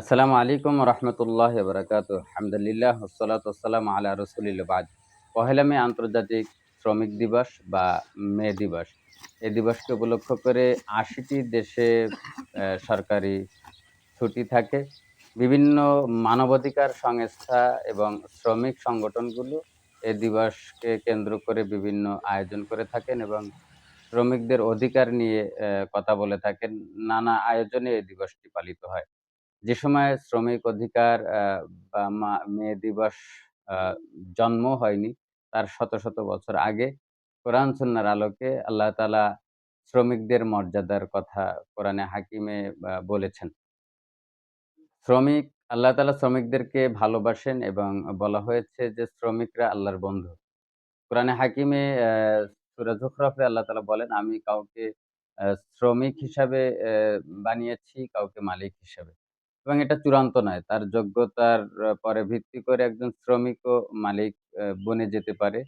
আসসালামু আলাইকুম রহমতুল্লাহ বরকাত আলহামদুলিল্লাহ ওসলাত ওসালাম আলা রসুলিল পহেলা মে আন্তর্জাতিক শ্রমিক দিবস বা মে দিবস। এই দিবসকে উপলক্ষ করে আশিটি দেশে সরকারি ছুটি থাকে। বিভিন্ন মানবাধিকার সংস্থা এবং শ্রমিক সংগঠনগুলো এই দিবসকে কেন্দ্র করে বিভিন্ন আয়োজন করে থাকেন এবং শ্রমিকদের অধিকার নিয়ে কথা বলে থাকেন। নানা আয়োজনে এই দিবসটি পালিত হয়। যে সময় শ্রমিক অধিকার বা মা- দিবস জন্ম হয়নি তার শত শত বছর আগে কোরআন সুন্নার আলোকে আল্লাহ তালা শ্রমিকদের মর্যাদার কথা কোরআনে হাকিমে বলেছেন। শ্রমিক আল্লাহ তালা শ্রমিকদেরকে ভালোবাসেন এবং বলা হয়েছে যে শ্রমিকরা আল্লাহর বন্ধু। কোরআনে হাকিমে আহ, সূরা আল্লাহ তালা বলেন আমি কাউকে শ্রমিক হিসাবে বানিয়েছি কাউকে মালিক হিসাবে। এবং এটা চূড়ান্ত নয়। তার যোগ্যতার পরে ভিত্তি করে একজন শ্রমিকও মালিক আহ, বনে যেতে পারে।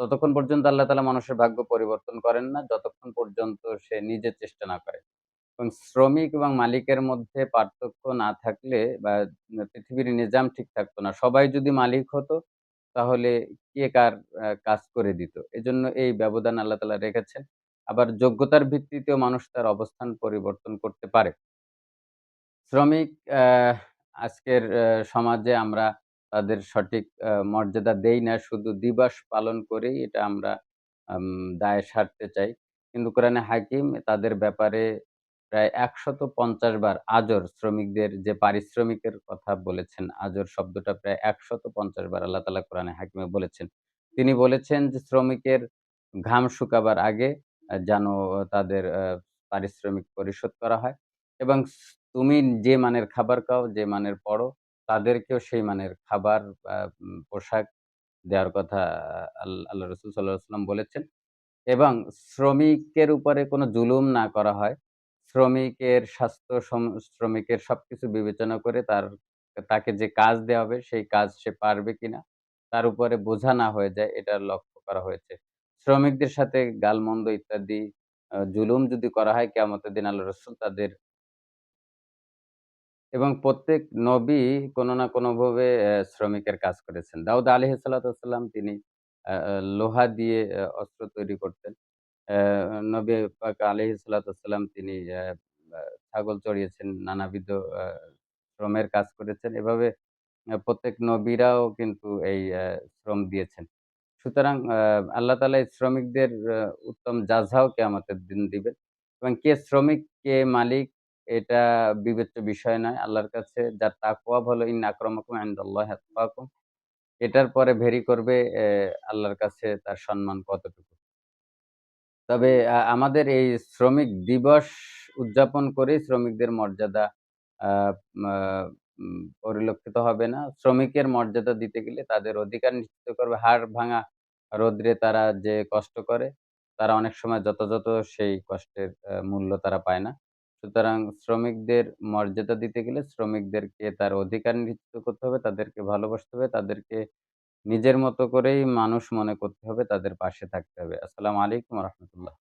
ততক্ষণ পর্যন্ত আল্লাহ তাআলা মানুষের ভাগ্য পরিবর্তন করেন না যতক্ষণ পর্যন্ত সে নিজে চেষ্টা না করে। এবং শ্রমিক এবং মালিকের মধ্যে পার্থক্য না থাকলে বা পৃথিবীর নিজাম ঠিক থাকতো না। সবাই যদি মালিক হতো তাহলে কে কার কাজ করে দিত? এজন্য এই ব্যবধান আল্লাহ তাআলা রেখেছেন। আবার যোগ্যতার ভিত্তিতেও মানুষ তার অবস্থান পরিবর্তন করতে পারে। শ্রমিক আজকের সমাজে আমরা তাদের সঠিক মর্যাদা দেই না শুধু দিবস পালন করেই এটা আমরা আম, দায় সারতে চাই। কিন্তু কোরআনে হাকিম তাদের ব্যাপারে প্রায় একশত পঞ্চাশ বার আজর শ্রমিকদের যে পারিশ্রমিকের কথা বলেছেন আজর শব্দটা প্রায় একশত পঞ্চাশ বার আল্লাহ তালা কোরআনে হাকিমে বলেছেন। তিনি বলেছেন যে শ্রমিকের ঘাম শুকাবার আগে যেন তাদের পারিশ্রমিক পরিশোধ করা হয় এবং তুমি যে মানের খাবার খাও, যে মানের পড়ো, তাদেরকেও সেই মানের খাবার পোশাক দেওয়ার কথা আল্লাহ রসুল সাল্লাহ সাল্লাম বলেছেন এবং শ্রমিকের উপরে কোনো জুলুম না করা হয়। শ্রমিকের স্বাস্থ্য শ্রমিকের সবকিছু বিবেচনা করে তার, তাকে যে কাজ দেওয়া হবে, সেই কাজ সে পারবে কিনা, তার উপরে বোঝা না হয়ে যায় এটা লক্ষ্য করা হয়েছে। শ্রমিকদের সাথে গালমন্দ ইত্যাদি জুলুম যদি করা হয় কেয়ামতের দিন আল্লাহ রসুল তাদের এবং প্রত্যেক নবী কোনো না কোনোভাবে শ্রমিকের কাজ করেছেন। দাউদ আলহিসাল্লাম তিনি আহ, আহ, লোহা দিয়ে অস্ত্র তৈরি করতেন। নবী পাক আলহিসাল্লাম তিনি আহ, আহ, ছাগল চড়িয়েছেন নানাবিধ শ্রমের কাজ করেছেন। এভাবে প্রত্যেক নবীরাও কিন্তু এই শ্রম দিয়েছেন। সুতরাং আল্লাহ তালা শ্রমিকদের উত্তম যাঝাও কেয়ামতের দিন দিবেন। এবং কে শ্রমিক, কে মালিক, এটা বিবেচ্য বিষয় নয়। আল্লাহর কাছে যার তাকওয়া ভালো ইন আক্রমকুম ইনদাল্লাহি আতকাকুম, এটার পরে ভেরি করবে আল্লাহর কাছে তার সম্মান কতটুকু। তবে আমাদের এই শ্রমিক দিবস উদযাপন করেই শ্রমিকদের মর্যাদা পরিলক্ষিত হবে না। শ্রমিকের মর্যাদা দিতে গেলে তাদের অধিকার নিশ্চিত করবে। হাড় ভাঙা রৌদ্রে তারা যে কষ্ট করে, তারা অনেক সময় যথাযথ সেই কষ্টের মূল্য তারা পায় না। সুতরাং শ্রমিকদের মর্যাদা দিতে গেলে শ্রমিকদেরকে তার অধিকার নিশ্চিত করতে হবে, তাদেরকে ভালোবাসতে হবে, তাদেরকে নিজের মতো করেই মানুষ মনে করতে হবে, তাদের পাশে থাকতে হবে। আসসালামু আলাইকুম রাহমাতুল্লাহ।